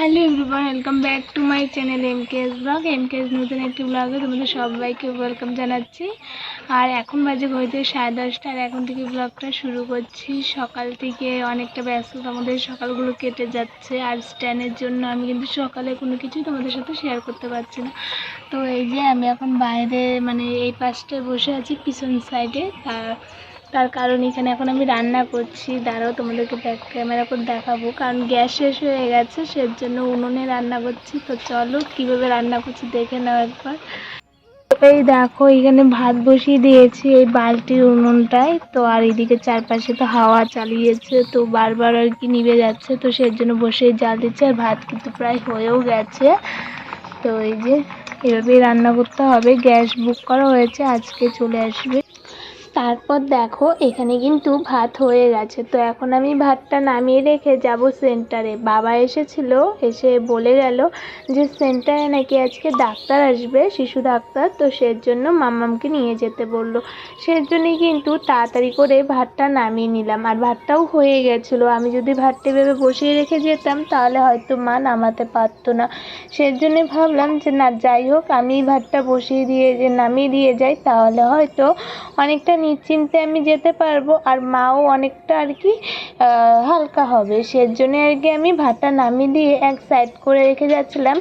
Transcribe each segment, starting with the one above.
Hello everyone, welcome back to my channel M KS blog. M KS নতুন একটি ব্লগে তোমাদের সবাইকে ওয়েলকাম জানাচ্ছি। আর এখন বাজে ঘড়িতে সাড়ে দশটা, আর এখন থেকে ব্লগটা শুরু করছি। সকাল থেকে অনেকটা ব্যস্ত তোমাদের সকালগুলো কেটে যাচ্ছে। আর স্ট্যান্ডের জন্য আমি কিন্তু সকালে কোনো কিছুই তোমাদের সাথে শেয়ার করতে পারছি না। তো এই যে আমি এখন বাইরে মানে এই পাশটায় বসে আছি, পিছন সাইডে তার তার কারণ এখানে এখন আমি রান্না করছি। দাঁড়াও, তোমাদেরকে ব্যাক ক্যামেরা করে দেখাবো। কারণ গ্যাস শেষ হয়ে গেছে সের জন্য উনুনে রান্না করছি। তো চলো, কীভাবে রান্না করছি দেখে নাও একবার। এই দেখো, এখানে ভাত বসিয়ে দিয়েছি এই বালতির উনুনটায়। তো আর এদিকে চারপাশে তো হাওয়া চালিয়েছে, তো বারবার আর কি নিভে যাচ্ছে। তো সের জন্য বসে জাল দিচ্ছে আর ভাত কিন্তু প্রায় হয়েও গেছে। তো এই যে, এভাবেই রান্না করতে হবে। গ্যাস বুক করা হয়েছে, আজকে চলে আসবে। তারপর দেখো, এখানে কিন্তু ভাত হয়ে গেছে। তো এখন আমি ভাতটা নামিয়ে রেখে যাব সেন্টারে। বাবা এসেছিল, এসে বলে গেল যে সেন্টারে নাকি আজকে ডাক্তার আসবে, শিশু ডাক্তার। তো সের জন্য মাম্মামকে নিয়ে যেতে বলল। সের জন্যই কিন্তু তাড়াতাড়ি করে ভাতটা নামিয়ে নিলাম। আর ভাতটাও হয়ে গেছিল। আমি যদি ভাতটা ভেবে বসিয়ে রেখে যেতাম, তাহলে হয়তো মা নামাতে পারতো না। সের জন্যে ভাবলাম যে, না, যাই হোক, আমি ভাতটা বসিয়ে দিয়ে, যে নামিয়ে দিয়ে যাই, তাহলে হয়তো অনেকটা নিশ্চিন্তে আমি যেতে পারব, আর মাও অনেকটা আর কি হালকা হবে। সেজন্য আর কি আমি ভাতটা নামিয়ে দিয়ে এক সাইড করে রেখে যাচ্ছিলাম।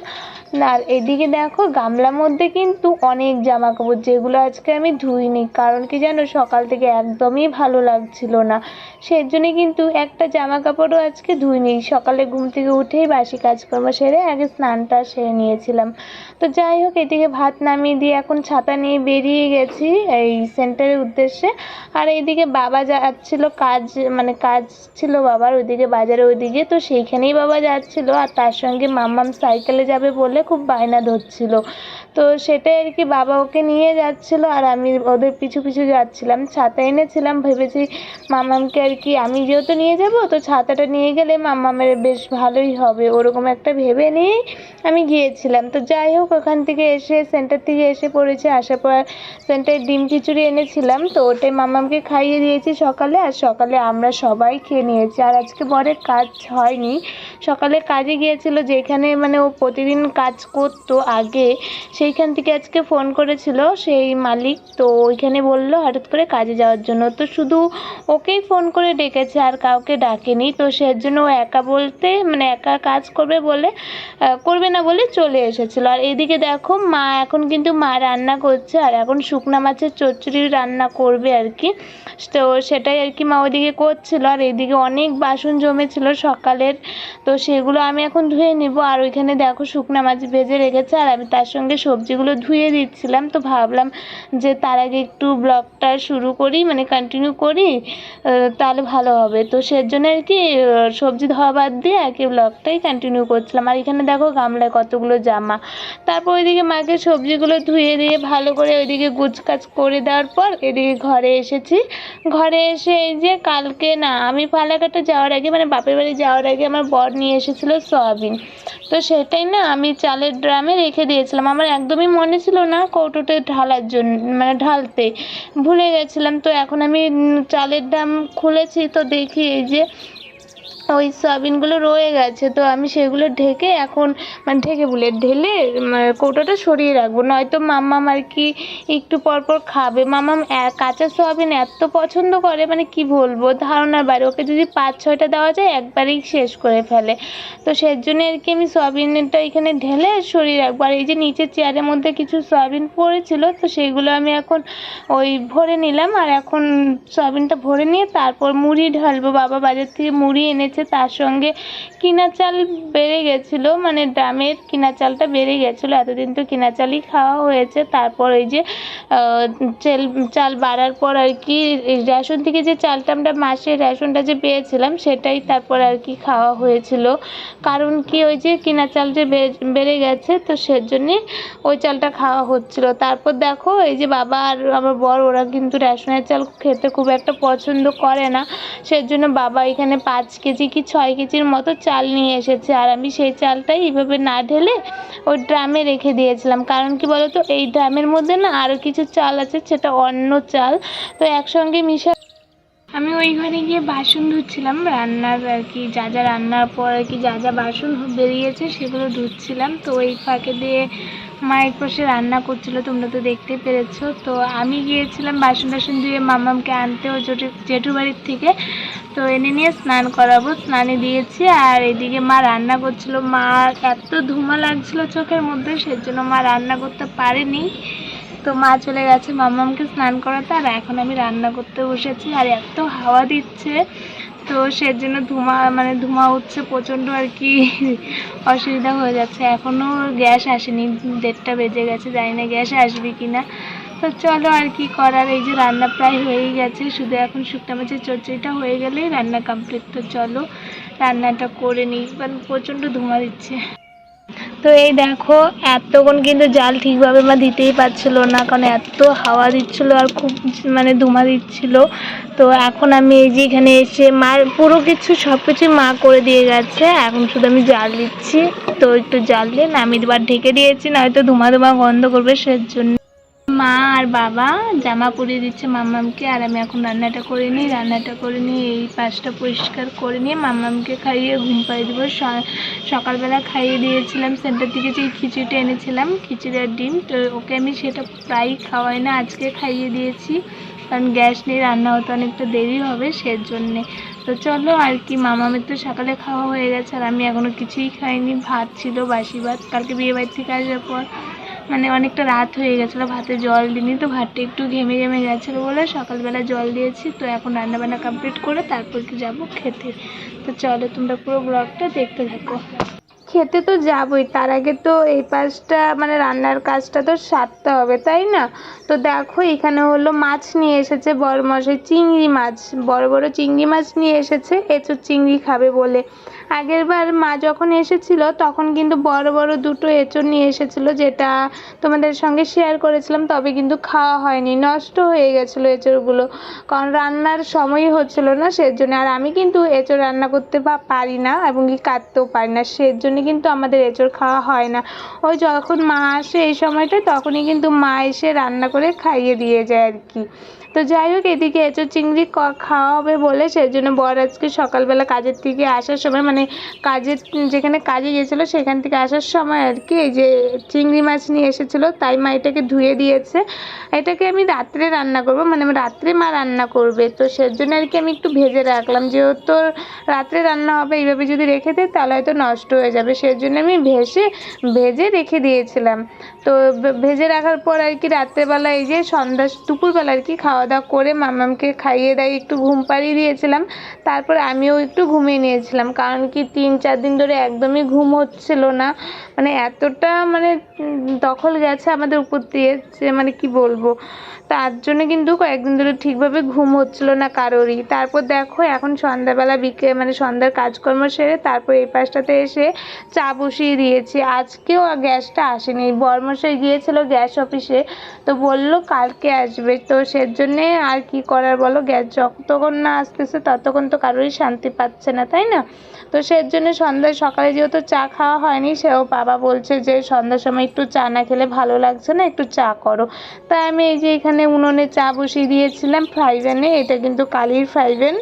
আর এদিকে দেখো গামলার মধ্যে কিন্তু অনেক জামা কাপড় যেগুলো আজকে আমি ধুইনি। কারণ কি জানো, সকাল থেকে একদমই ভালো লাগছিল না। সেই জন্যে কিন্তু একটা জামা কাপড়ও আজকে ধুইনি। সকালে ঘুম থেকে উঠেই বাসি কাজকর্ম সেরে আগে স্নানটা সেরে নিয়েছিলাম। তো যাই হোক, এদিকে ভাত নামিয়ে দিয়ে এখন ছাতা নিয়ে বেরিয়ে গেছি এই সেন্টারের উদ্দেশ্যে। আর এইদিকে বাবা যাচ্ছিল কাজ মানে কাজ ছিল বাবার ওইদিকে বাজারে ওইদিকে তো সেইখানেই বাবা যাচ্ছিল, আর তার সঙ্গে মাম্মাম সাইকেলে যাবে বলে খুব বায়না ধরছিল। তো সেটাই আর কি বাবা ওকে নিয়ে যাচ্ছিল আর আমি ওদের পিছু পিছু যাচ্ছিলাম। ছাতা এনেছিলাম, ভেবেছি মামামকে আর কি আমি যেহেতু নিয়ে যাব, তো ছাতাটা নিয়ে গেলে মামামের বেশ ভালোই হবে। ওরকম একটা ভেবে নিয়েই আমি গিয়েছিলাম। তো যাই হোক, ওখান থেকে এসে সেন্টার থেকে এসে পড়েছে। আসার পর সেন্টারে ডিম খিচুড়ি এনেছিলাম। তো ওটাই মামামকে খাইয়ে দিয়েছি সকালে। আর সকালে আমরা সবাই খেয়ে নিয়েছি। আর আজকে বরের কাজ হয়নি। সকালে কাজে গিয়েছিল যেখানে মানে ও প্রতিদিন কাজ করতো আগে। সেইখান থেকে আজকে ফোন করেছিল সেই মালিক, তো ওইখানে বলল হঠাৎ করে কাজে যাওয়ার জন্য। তো শুধু ওকেই ফোন করে ডেকেছে, আর কাউকে ডাকেনি। তো সের জন্য ও একা বলতে মানে একা কাজ করবে বলে করবে না বলে চলে এসেছিল। আর এদিকে দেখো, মা এখন কিন্তু মা রান্না করছে, আর এখন শুকনা মাছের চচ্চড়ি রান্না করবে আর কি। তো সেটাই আর কি মা ওদিকে করছিল। আর এদিকে অনেক বাসন জমেছিল সকালের, তো সেগুলো আমি এখন ধুয়ে নিব। আর ওইখানে দেখো শুকনা মাছ ভেজে রেখেছে, আর আমি তার সঙ্গে সবজিগুলো ধুয়ে দিচ্ছিলাম, তো ভাবলাম যে তার আগে একটু ব্লগটা শুরু করি মানে কন্টিনিউ করি তাহলে ভালো হবে। তো সেজন্য আর কি সবজি ধোয়া বাদ দিয়ে আর কি ব্লগটাই কন্টিনিউ করছিলাম। আর এখানে দেখো গামলায় কতগুলো জামা। তারপর ওইদিকে মাকে সবজিগুলো ধুয়ে দিয়ে ভালো করে ওইদিকে গুছকাছ করে দেওয়ার পর এদিকে ঘরে এসেছি। ঘরে এসে এই যে কালকে না, আমি ফালাকাটা যাওয়ার আগে মানে বাপের বাড়ি যাওয়ার আগে আমার বর নিয়ে এসেছিল সয়াবিন। তো সেটাই না আমি চালের ড্রামে রেখে দিয়েছিলাম। আমার একদমই মনে ছিল না কৌটোতে ঢালার জন্য মানে ঢালতে। ভুলে গেছিলাম তো, এখন আমি চালের ড্রাম খুলেছি তো দেখি এই যে ওই সয়াবিনগুলো রয়ে গেছে, তো আমি সেগুলো ঢেকে এখন মানে ঢেকে বলে, ঢেলে কৌটোটা সরিয়ে রাখব। নয়তো মাম্মাম আর কি একটু পর পর খাবে। মাম্মাম কাঁচা সয়াবিন এত পছন্দ করে মানে কি বলব, ধারণার বাইরে। ওকে যদি পাঁচ ছয়টা দেওয়া যায়, একবারেই শেষ করে ফেলে। তো সেই জন্য আর কি আমি সয়াবিনটা এখানে ঢেলে সরিয়ে রাখব। আর এই যে নিচের চেয়ারের মধ্যে কিছু সয়াবিন পড়েছিল, তো সেইগুলো আমি এখন ওই ভরে নিলাম। আর এখন সয়াবিনটা ভরে নিয়ে তারপর মুড়ি ঢালবো। বাবা বাজার থেকে মুড়ি এনেছে হয়েছে তার সঙ্গে কিনা চাল বেড়ে গেছিল মানে ড্রামের কিনা চালটা বেড়ে গেছিল, এতদিন তো কিনা চালই খাওয়া হয়েছে। তারপর ওই যে চাল চাল বাড়ার পর আর কি, রেশন থেকে যে চালটা আমরা মাসে রেশনটা যে পেয়েছিলাম, সেটাই তারপর আর কি খাওয়া হয়েছিল। কারণ কি, ওই যে কিনা চাল যে বেড়ে গেছে, তো সেজন্যে ওই চালটা খাওয়া হচ্ছিল। তারপর দেখো, এই যে বাবা আর আমার বর, ওরা কিন্তু রেশনের চাল খেতে খুব একটা পছন্দ করে না। সেজন্য বাবা এখানে পাঁচ কেজি কি ছয় কেজির মতো চাল নিয়ে এসেছে। আর আমি সেই চালটাই এইভাবে না ঢেলে ওই ড্রামে রেখে দিয়েছিলাম। কারণ কি বলতো, এই ড্রামের মধ্যে না আরও কিছু চাল আছে, সেটা অন্য চাল। তো একসঙ্গে মিশা আমি ওই ঘরে গিয়ে বাসন ধুচ্ছিলাম। রান্নার আর কি, যা যা রান্নার পর আর কি যা যা বাসন বেরিয়েছে সেগুলো ধুচ্ছিলাম। তো ওই ফাঁকে দিয়ে মায়ের পাশে রান্না করছিল, তোমরা তো দেখতে পেরেছ। তো আমি গিয়েছিলাম বাসন টাসন ধুয়ে মামামকে আনতে ও জেঠু জেঠু বাড়ির থেকে। তো এনে নিয়ে স্নান করাবো। স্নানে দিয়েছি আর এদিকে মা রান্না করছিল। মা এত ধুমা লাগছিল চোখের মধ্যে, সেজন্য মা রান্না করতে পারেনি। তো মা চলে গেছে মামামকে স্নান করাতে আর এখন আমি রান্না করতে বসেছি আর এত হাওয়া দিচ্ছে। তো সেজন্য ধুমা মানে ধোঁয়া উঠছে প্রচণ্ড আর কি অসুবিধা হয়ে যাচ্ছে। এখনও গ্যাস আসেনি। দেড়টা বেজে গেছে, জানি না গ্যাস আসবে কি না তো চলো আর কি করার, এই যে রান্না প্রায় হয়েই গেছে, শুধু এখন শুকনো মাছের চচ্চড়িটা হয়ে গেলেই রান্না কমপ্লিট তো চলো রান্নাটা করে নিই, কারণ প্রচণ্ড ধোঁয়া দিচ্ছে। তো এই দেখো, এতক্ষণ কিন্তু জাল ঠিকভাবে মা দিতেই পারছিল না, কারণ এত হাওয়া দিচ্ছিল আর খুব মানে ধুমা দিচ্ছিল। তো এখন আমি এই যে এখানে এসে মার পুরো কিছু সব কিছু মা করে দিয়ে গেছে, এখন শুধু আমি জাল দিচ্ছি, তো একটু জাল দিয়ে আমি দুবার ঢেকে দিয়েছি, নয়তো ধুমা ধুমা গন্ধ করবে সেজন্য। মা আর বাবা জামা পরিয়ে দিচ্ছে মাম্মামকে আর আমি এখন রান্নাটা করে নিই, রান্নাটা করে নিয়ে এই পাশটা পরিষ্কার করে নিয়ে মাম্মামকে খাইয়ে ঘুম পাড়িয়ে দেবো। সকালবেলা খাইয়ে দিয়েছিলাম সেন্টার থেকে যে খিচুড়িটা এনেছিলাম, খিচুড়ি আর ডিম, তো ওকে আমি সেটা প্রায়ই খাওয়াই না, আজকে খাইয়ে দিয়েছি। কারণ গ্যাস নিয়ে রান্না হতে অনেকটা দেরি হবে সের জন্যে তো চলো আর কি মামামের তো সকালে খাওয়া হয়ে গেছে আর আমি এখনও কিছুই খাইনি। ভাত ছিল, বাসি ভাত, কালকে বিয়ে বাড়ি থেকে আসার পর। মানে অনেকটা রাত হয়ে গেছিল, ভাতে জল দিইনি তো, ভাতটা একটু ঘেমে ঘেমে গেছিল বলে সকালবেলা জল দিয়েছি, তো এখন রান্নাবান্না কমপ্লিট করে তারপর কি যাব খেতে। তো চলো তোমরা পুরো ব্লগটা দেখতে থাকো। খেতে তো যাবই, তার আগে তো এই পাশটা মানে রান্নার কাজটা তো সারতে হবে, তাই না? তো দেখো এখানে হলো মাছ নিয়ে এসেছে বড় মশাই চিংড়ি মাছ, বড় বড় চিংড়ি মাছ নিয়ে এসেছে, এঁচোর চিংড়ি খাবে বলে। আগের বার মা যখন এসেছিল, তখন কিন্তু বড় বড় দুটো এঁচোড় নিয়ে এসেছিল, যেটা তোমাদের সঙ্গে শেয়ার করেছিলাম, তবে কিন্তু খাওয়া হয়নি, নষ্ট হয়ে গেছিল এঁচোড়গুলো। কারণ রান্নার সময়ই হচ্ছিল না, সেজন্য। আর আমি কিন্তু এঁচোড় রান্না করতে পারি না, এবং কি কাটতেও পারি না, সেজন্য কিন্তু আমাদের এঁচোড় খাওয়া হয় না। ওই যখন মা আসে এই সময়টা তখনই কিন্তু মা এসে রান্না করে খাইয়ে দিয়ে যায় আর কি। তো যাই হোক, এদিকে এঁচোড় চিংড়ি খাওয়া হবে বলে সেই জন্য বর আজকে সকালবেলা কাজের থেকে আসার সময় মানে কাজের, যেখানে কাজে গিয়েছিল সেখান থেকে আসার সময় আর কি, এই যে চিংড়ি মাছ নিয়ে এসেছিল, তাই মা এটাকে ধুয়ে দিয়েছে। এটাকে আমি রাত্রে রান্না করব মানে রাত্রে মা রান্না করবে, তো সেজন্য আর কি আমি একটু ভেজে রাখলাম। যেহেতু রাত্রে রান্না হবে এইভাবে যদি রেখে দিই তাহলে হয়তো নষ্ট হয়ে যাবে, সেজন্য আমি ভেসে, ভেজে রেখে দিয়েছিলাম। তো ভেজে রাখার পর আর কি রাত্রেবেলা এই যে সন্ধ্যা, দুপুরবেলা আর কি খাওয়া দাওয়া করে মামামকে খাইয়ে দাইয়ে একটু ঘুম পাড়িয়ে দিয়েছিলাম। তারপর আমিও একটু ঘুমিয়ে নিয়েছিলাম। কারণ কি তিন, চার দিন ধরে একদমই ঘুম হচ্ছিল না। মানে এতটা মানে দখল গেছে আমাদের উপর দিয়ে যে মানে কি বলব। তার জন্য কিন্তু কয়েকদিন ধরে ঠিকভাবে ঘুম হচ্ছিল না কারোরই। তারপর দেখো, এখন সন্ধ্যাবেলা বিকে মানে সন্ধ্যার কাজকর্ম সেরে তারপর এই পাশটাতে এসে চা বসিয়ে দিয়েছি। আজকেও গ্যাসটা আসেনি। বরমশাই গিয়েছিল গ্যাস অফিসে। তো বলল, কালকে আসবে। তো সেজন্যে আর কি করার বলো? গ্যাস যতক্ষণ না আসতেছে ততক্ষণ তো কারোরই শান্তি পাচ্ছে না, তাই না? তো সেজন্য সন্ধ্যায় সকালে যেহেতু চা খাওয়া হয়নি, সেও বাবা বলছে যে সন্ধ্যার সময় একটু চা না খেলে ভালো লাগছে না, একটু চা করো। তাই আমি এই যে এখানে উনুনে চা বসিয়ে দিয়েছিলাম ফ্রাই প্যানে এটা কিন্তু কালির ফ্রাই প্যান